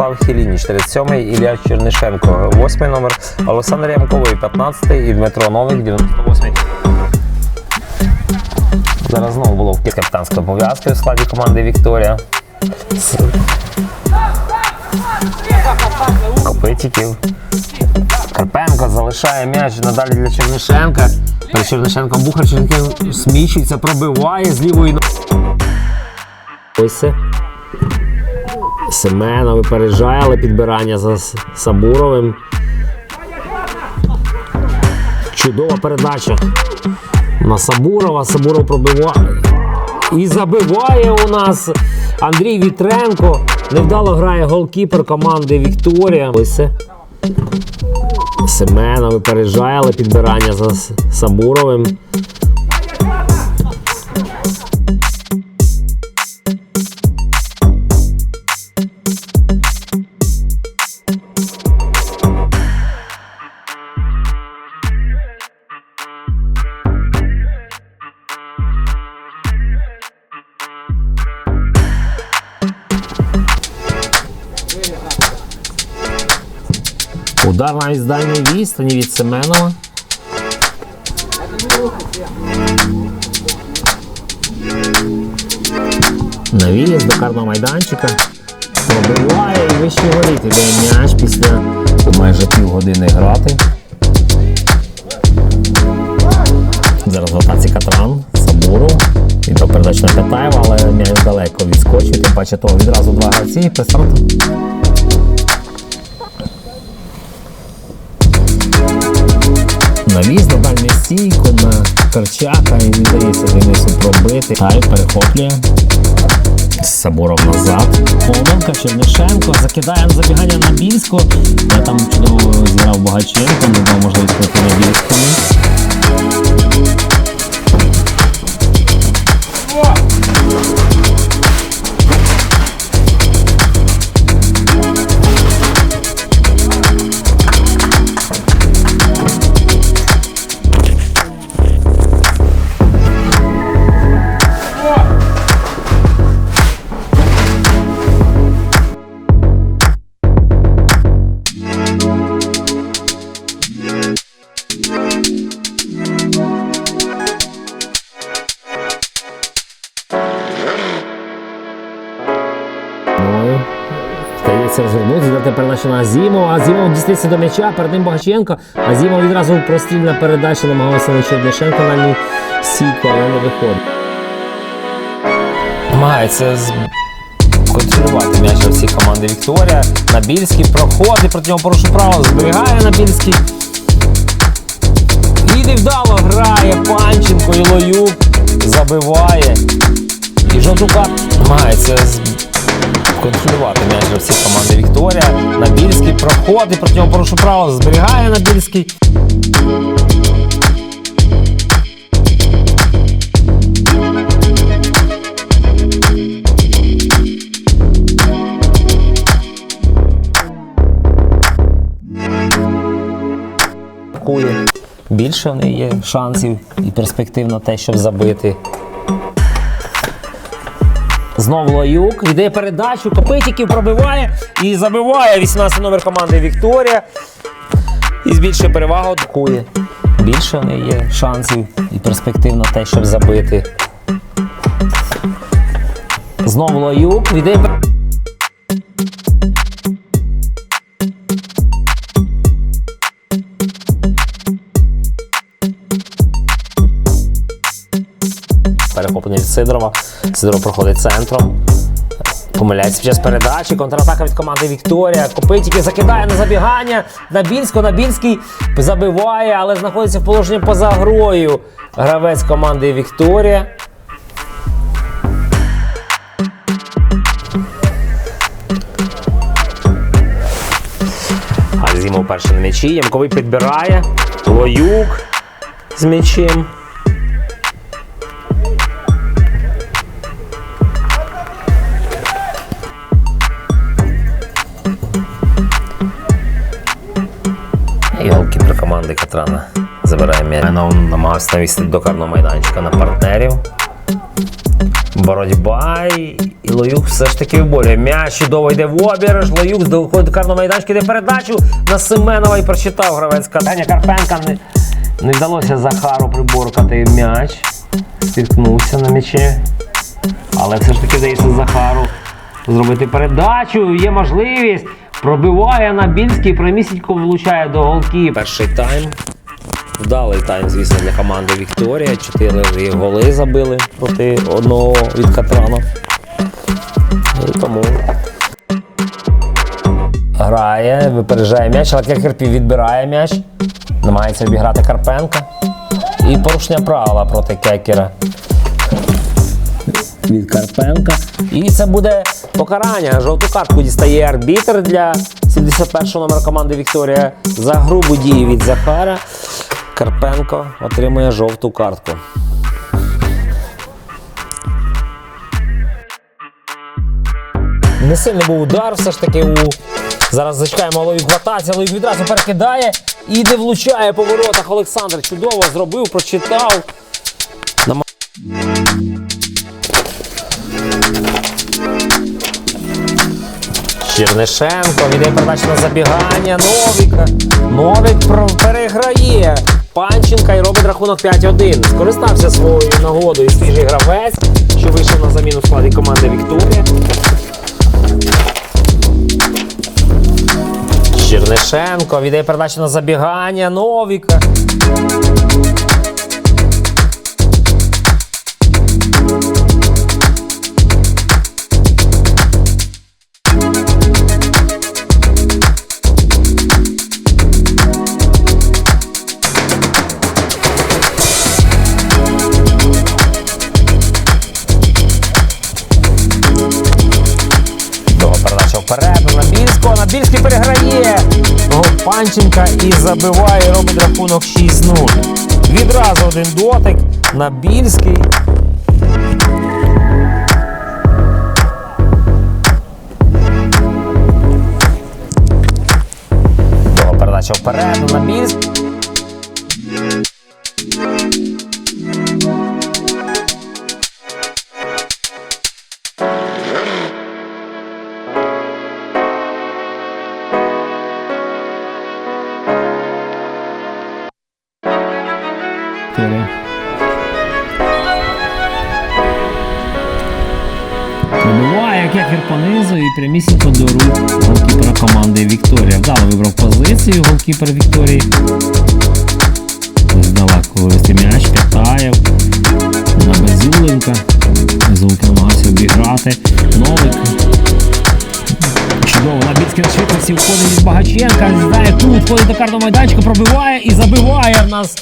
Владислав Хілініч, 37-й Ілля Чернишенко, восьмий номер Олександр Ямковий, 15-й і Дмитро Новик, 98-й. Зараз знову було капітанської пов'язки у складі команди Вікторія. Копитіків. Карпенко залишає м'яч надалі для Чернишенка. Перед Чернишенком Бухар Чернишенко сміщується, пробиває з лівої ноги. Ось це. Семена випереджає, але підбирання за Сабуровим. Чудова передача на Сабурова. Сабуров пробиває. І забиває у нас Андрій Вітренко. Невдало грає голкіпер команди Вікторія. Ось. Семена випереджає, але підбирання за Сабуровим. Удар навіть з дальньої відстані від Семенова. На виїзд до карного майданчика. Пробиває і горить. Іде м'яч після майже півгодини грати. Зараз в атаці Катран, Сабуров. Віддав передачу на Катаєва, але м'яч далеко відскочив. Тим паче того відразу два гравці. і Пристарт. Навіз на дальню стійку на Карчака і він дається Денису пробити. Тай перехоплює. Сабуров назад. Помилка Чернишенко закидає на забігання на Більську. Я там чудово зіграв Багаченко, не дав можливість на Більському. Ну, Вдається розвернутися, дати передачу на Азімова. Азімов дістається до м'яча, перед ним Багаченко. Азімов відразу прострільна передача намагалася на Чернишенко на ній стійку, але не виходить. Намагається з... контролювати м'яч всі команди Вікторія. Набільський проходить, проти нього порушує право, зберігає Набільський. І невдало грає Панченко і Лоюк забиває. І Жовтука намагається з... контролювати м'яч всі команди Вікторія. Набільський проходить, проти нього право, зберігає Набільський. Більше в неї є шансів і перспектив на те, щоб забити. Знову Лаюк. Йде передачу, Копитіків пробиває і забиває 18 номер команди Вікторія. І збільшує перевагу. Рахує. Більше в є шансів і перспектив на те, щоб забити. Знову Лаюк. Йде пер- перехоплення від Сидорова. Сидоров проходить центром. Помиляється під час передачі. Контратака від команди Вікторія. Копитіки закидає на забігання. Набільсько. Набільський забиває, але знаходиться в положенні поза грою. Гравець команди Вікторія. Азімов перший на м'ячі. Ямковий підбирає. Лоюк з м'ячем. І команди Катрана забирає м'яч. Намагався навісти до карного майданчика на партнерів. Боротьба і Лоюк все ж таки виборює. М'яч чудово йде в обіж. Лоюк доходить до карного майданчика, йде передачу на Семенова і прочитав гравець катання Карпенка. Не, не вдалося Захару приборкати м'яч. Спіткнувся на м'ячі. Але все ж таки вдається Захару зробити передачу. Є можливість. Пробиває на Більський, прямісінько влучає до голки. Перший тайм. Вдалий тайм, звісно, для команди Вікторія. Чотири голи забили проти одного від Катрана. І тому грає, випереджає м'яч, але Керпів відбирає м'яч. Намагається обіграти Карпенка. І порушення правила проти Кекера. Від Карпенка. І це буде покарання. Жовту картку дістає арбітр для 71-го номера команди Вікторія. За грубу дію від Захара. Карпенко отримує жовту картку. Не сильний був удар, все ж таки у. Зараз зачекаємо Ловік в атаці, відразу перекидає і не влучає по воротах. Олександр чудово зробив, прочитав. Чернишенко віддає передачу на забігання. Новіка. Новік переграє Панченка і робить рахунок 5-1. Скористався своєю нагодою свіжий гравець, що вийшов на заміну в складі команди Вікторія. Чернишенко віддає передачу на забігання. Новіка. На Більського. Переграє. Гопанченка і забиває, робить рахунок 6-0. Відразу один дотик на Більський. Передача вперед на Більський. Вікторія. Пробиває кекер понизу і прямісінько до рук голкіпера команди Вікторія. Вдало вибрав позицію голкіпер Вікторії. Здалеку вивести м'яч, П'ятаєв. На Безуленка. Безуленка намагався обіграти. Новик. Чудово, на Біцькін швидкості входить від Багаченка. Знає тут, входить до карного майданчика, пробиває і забиває в нас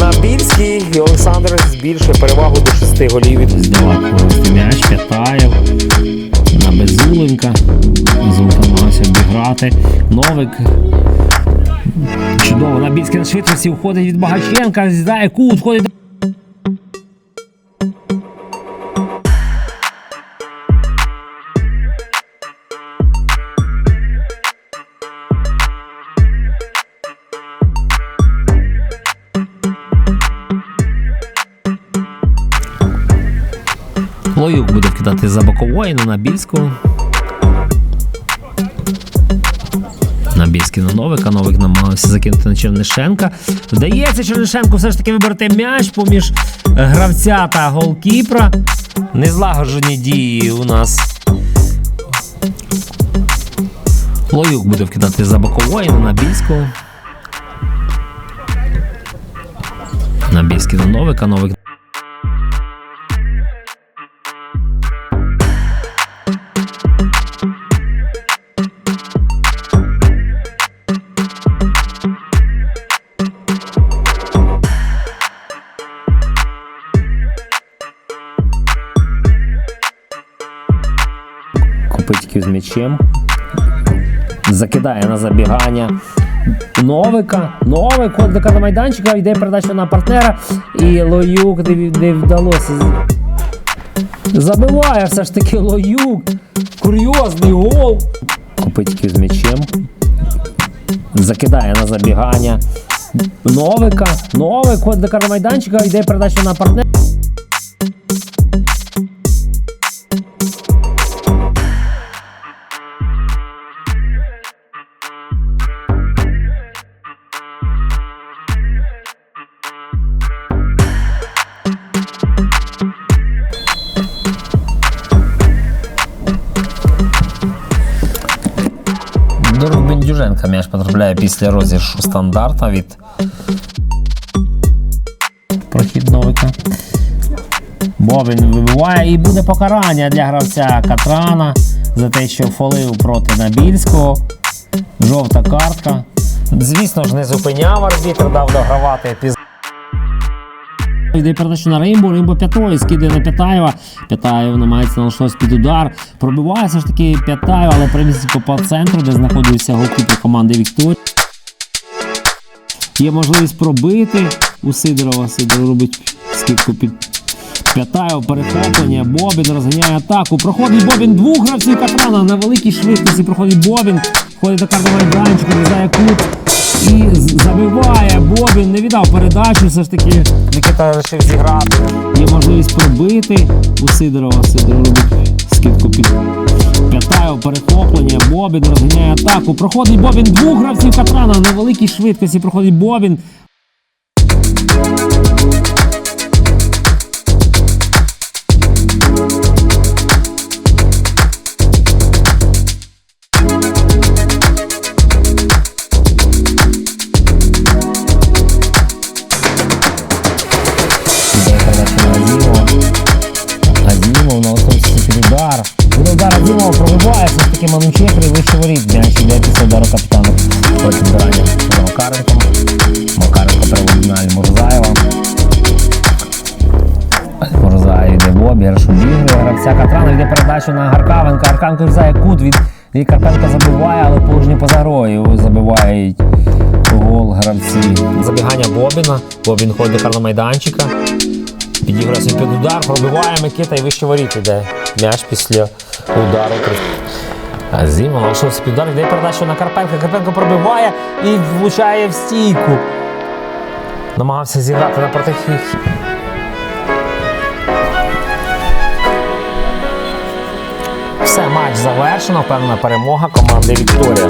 На Більській Олександр збільшує перевагу до 6 голів Здалеку вивести м'яч, П'ятаєв. На Безуленка. Безуленка намагався обіграти. Новик. Чудово, на Біцькій на швидкості входить від Багаченка, здає кут, входить. Вкидати за бокової на Набільську. Набільський на Новика. Новик намагався закинути на Чернишенка. Вдається Чернишенку все ж таки вибрати м'яч поміж е, гравця та голкіпра. незлагоджені дії у нас. Лоюк буде вкидати за бокової на Набільську. Набільський на Новика. Новик м'ячем. Закидає на забігання. Новика. Новик до карного майданчика, йде передача на партнера. І Лоюк не, вдалося. Забиває все ж таки Лоюк. Курйозний гол. Копитьків з м'ячем. Закидає на забігання. Новика. Новик до карного майданчика, йде передача на партнера. Довженка м'яч потрапляє після розіршу стандарта від прохід Новика. Бобін вибиває і буде покарання для гравця Катрана за те, що фолив проти Набільського. Жовта картка. Звісно ж, не зупиняв арбітр, дав догравати епізод. Йде передачу на Римбо, Римбо п'ятою, скидає на П'ятаєва. П'ятаєв намагається налаштуватися під удар. Пробиває все ж таки П'ятаєв, але примістить по центру, де знаходився голкіпер команди Вікторія. Є можливість пробити у Сидорова. Сидоров робить скидку під П'ятаєв, перехоплення. Бобін розганяє атаку. Проходить Бобін двох гравців Катрана на великій швидкості. Проходить Бобін, входить до карного майданчика, врізає кут і забиває. Бобін не віддав передачу. Все ж таки Микита вирішив зіграти. Є можливість пробити у Сидорова. Сидоров робить скидку під п'ятаю, перехоплення. Бобін розганяє атаку. Проходить Бобін двох гравців Катрана на великій швидкості. Проходить Бобін. Манучекри вище воріт. Іде після удару капітану. Проти збирання за. Макаренко переводить на Альмурзаєва. Альмурзаєв йде в обіграш, обігрує гравця Катрана, йде передачу на Гаркавенка. Гаркавенко врізає кут від, від Карпенка забиває, але положення поза грою. Забивають гол гравці. Забігання Бобіна. Бобін ходить до майданчика. Підіграє під удар, пробиває Микита і вище воріт іде. М'яч після удару. Зіма налишився під удар, йде передачу на Карпенка. Карпенко пробиває і влучає в стійку. Намагався зіграти на протихід. Все, матч завершено. Певна перемога команди Вікторія.